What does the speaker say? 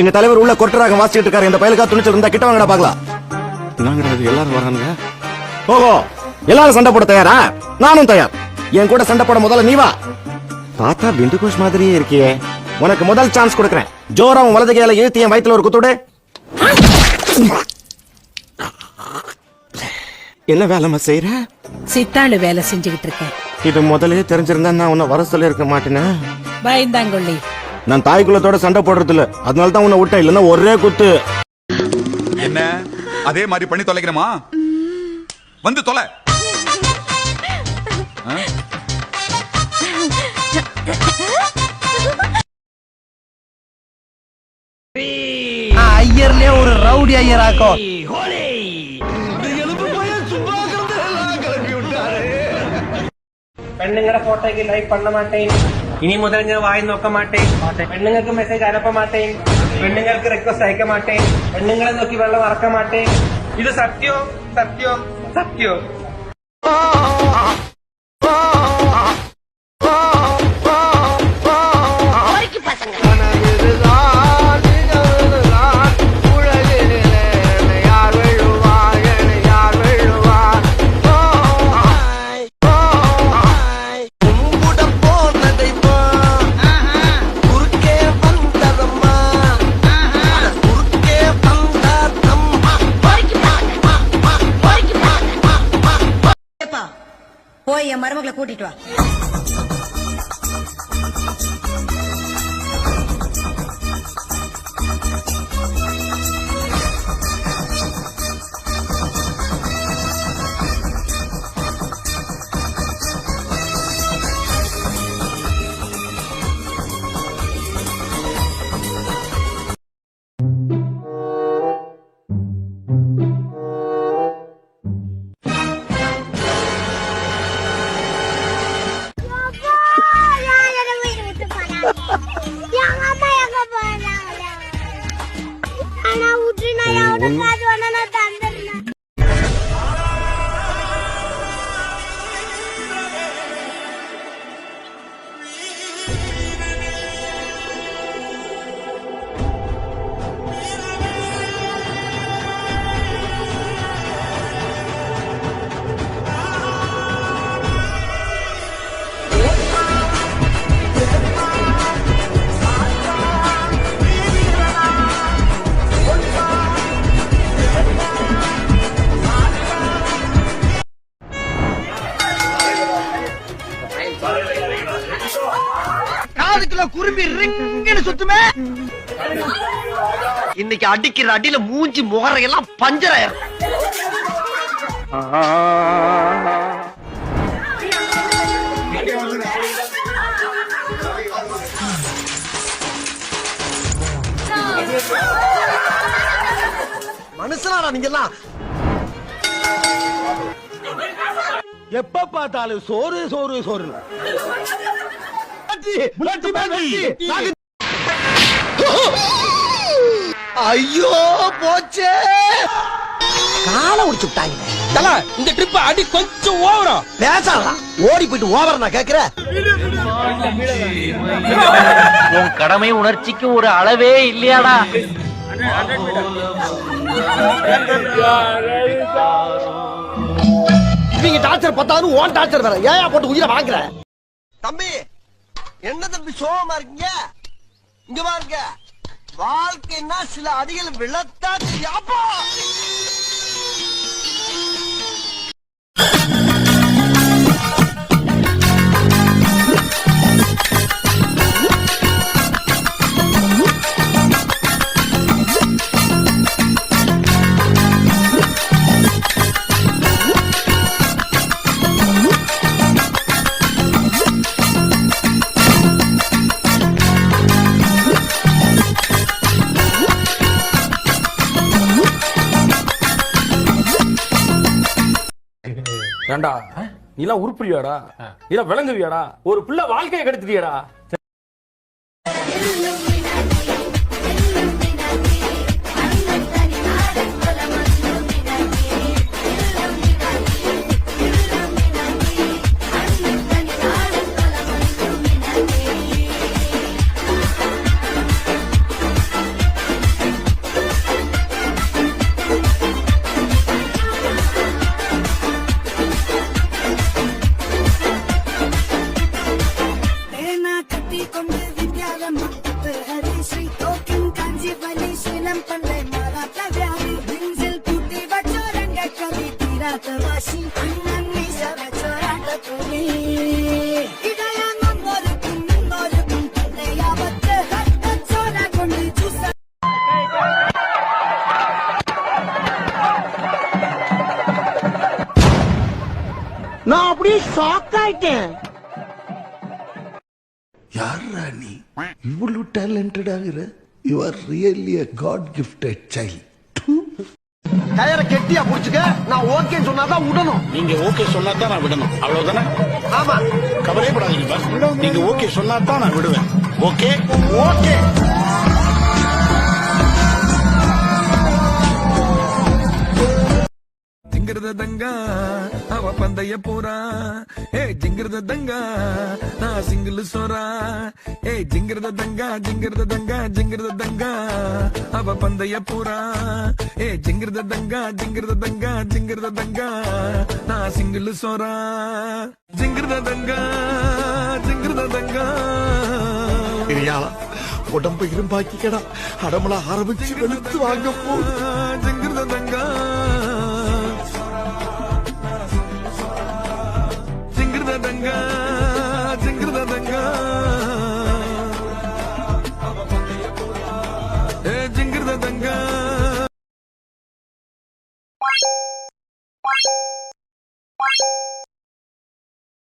எங்க தலைவர் உள்ள கொட்டராக வாசிச்சுட்டு இருக்காரு. இந்த பயலுக்கா துணிச்சல் இருந்தா கிட்ட வாங்கடா பாக்கலாம் நாங்கடா இது எல்லாரும் வரானுங்க. ஓஹோ எல்லாரும் சண்டை போட தயாரா? நானும் தயார். என் கூட சண்டை போட முதல்ல நீ வா. பார்த்தா பிந்து கோஷ் மாதிரியே இருக்கியே. உனக்கு முதல் சான்ஸ் கொடுக்கறேன். ஜோரா உன் வலது கையில இழுத்து என் வயித்துல ஒரு குத்துடு என்ன வேலைமா செய்யற சித்தாளு வேலை செஞ்சுக்கிட்டு இருக்கேன். இது முதல்லயே தெரிஞ்சிருந்தா நான் உன்னை வர சொல்லி இருக்க மாட்டேனே. பயந்தாங்கொள்ளி. நான் தாய் குலத்தோட சண்டை போடுறது இல்ல அதனால தான் உன்னை விட்டேன். இல்லைன்னா ஒரே குத்து. என்ன? அதே மாதிரி பண்ணி தொலைக்கிறமா வந்து தொலை. ஐயர்லயே ஒரு ரவுடி ஐயராக்கோ. பெண்ணுங்கட போட்டோக்கு லைக் பண்ண மாட்டேன். ഇനി മുതൽ ഞാൻ വായി നോക്ക മാട്ടേ. പെണ്ണുങ്ങൾക്ക് മെസ്സേജ് അനപ്പ മാട്ടേ. പെണ്ണുങ്ങൾക്ക് റിക്വസ്റ്റ് അയക്ക മാട്ടേ. പെണ്ണുങ്ങളെ നോക്കി വെള്ളം ഇറക്ക മാട്ടേ. ഇത് സത്യോ? സത്യോ? സത്യോ. போய் என் மருமகளை கூட்டிட்டு வா. நான் எவ்வளவு காதுக்குள்ள குரும்பி ரிங்குன்னு சுத்துமே. இன்னைக்கு அடிக்கிற அடியில மூஞ்சி முகரையெல்லாம் எல்லாம் ஆயிரும். மனுஷனாடா நீங்க எல்லாம் எப்ப பார்த்தாலும் சோறு சோறு சோறு ஐயோ போச்சே. காலை உடிச்சு விட்டாங்க இந்த ட்ரிப் அடி கொஞ்சம் ஓவரா. பேசலாம் ஓடி போயிட்டு ஓவர் நான் கேக்குறேன். உன் கடமை உணர்ச்சிக்கு ஒரு அளவே இல்லையாடா. இவங்க டார்ச்சர் பத்தாது ஓன் டார்ச்சர் வேற. ஏன் போட்டு உயிரை வாங்குற? தம்பி என்ன தம்பி சோகமா இருக்கீங்க? இங்க பாருங்க. வாழ்க்கைன்னா சில அடிகள் விழத்தா தெரியாப்பா ஏண்டா? நீலாம் உருப்படியாடா? நீலாம் விளங்குவியாடா ஒரு பிள்ளை வாழ்க்கையை கெடுத்துட்டியாடா? நான் அப்படியே ஷாக் ஆயிட்டேன். யாரா நீ? இவ்வளவு டேலண்டட் ஆகுற you are really a god gifted child கயரை கெட்டியா புடிச்சுக்க நான் ஓகேன்னு சொன்னாதான் விடணும். நீங்க ஓகே சொன்னா தான் நான் விடணும். அவ்வளவுதானே? ஆமா. கவலைப்படாதீங்க பாஸ் நீங்க ஓகே சொன்னா தான் நான் விடுவேன். ஓகே ஓகே ஜிங்கிரத தங்கா அவ பந்தய போறா ஏ ஜிங்கிரத தங்கா நான் சிங்கிள் சோறா ஏ ஜிங்கிரத தங்கா ஜிங்கிரத தங்கா ஜிங்கிரத தங்கா அவ பந்தய போறா ஏ ஜிங்கிரத தங்கா ஜிங்கிரத தங்கா ஜிங்கிரத தங்கா நான் சிங்கிள் சோறா ஜிங்கிரத தங்கா gone.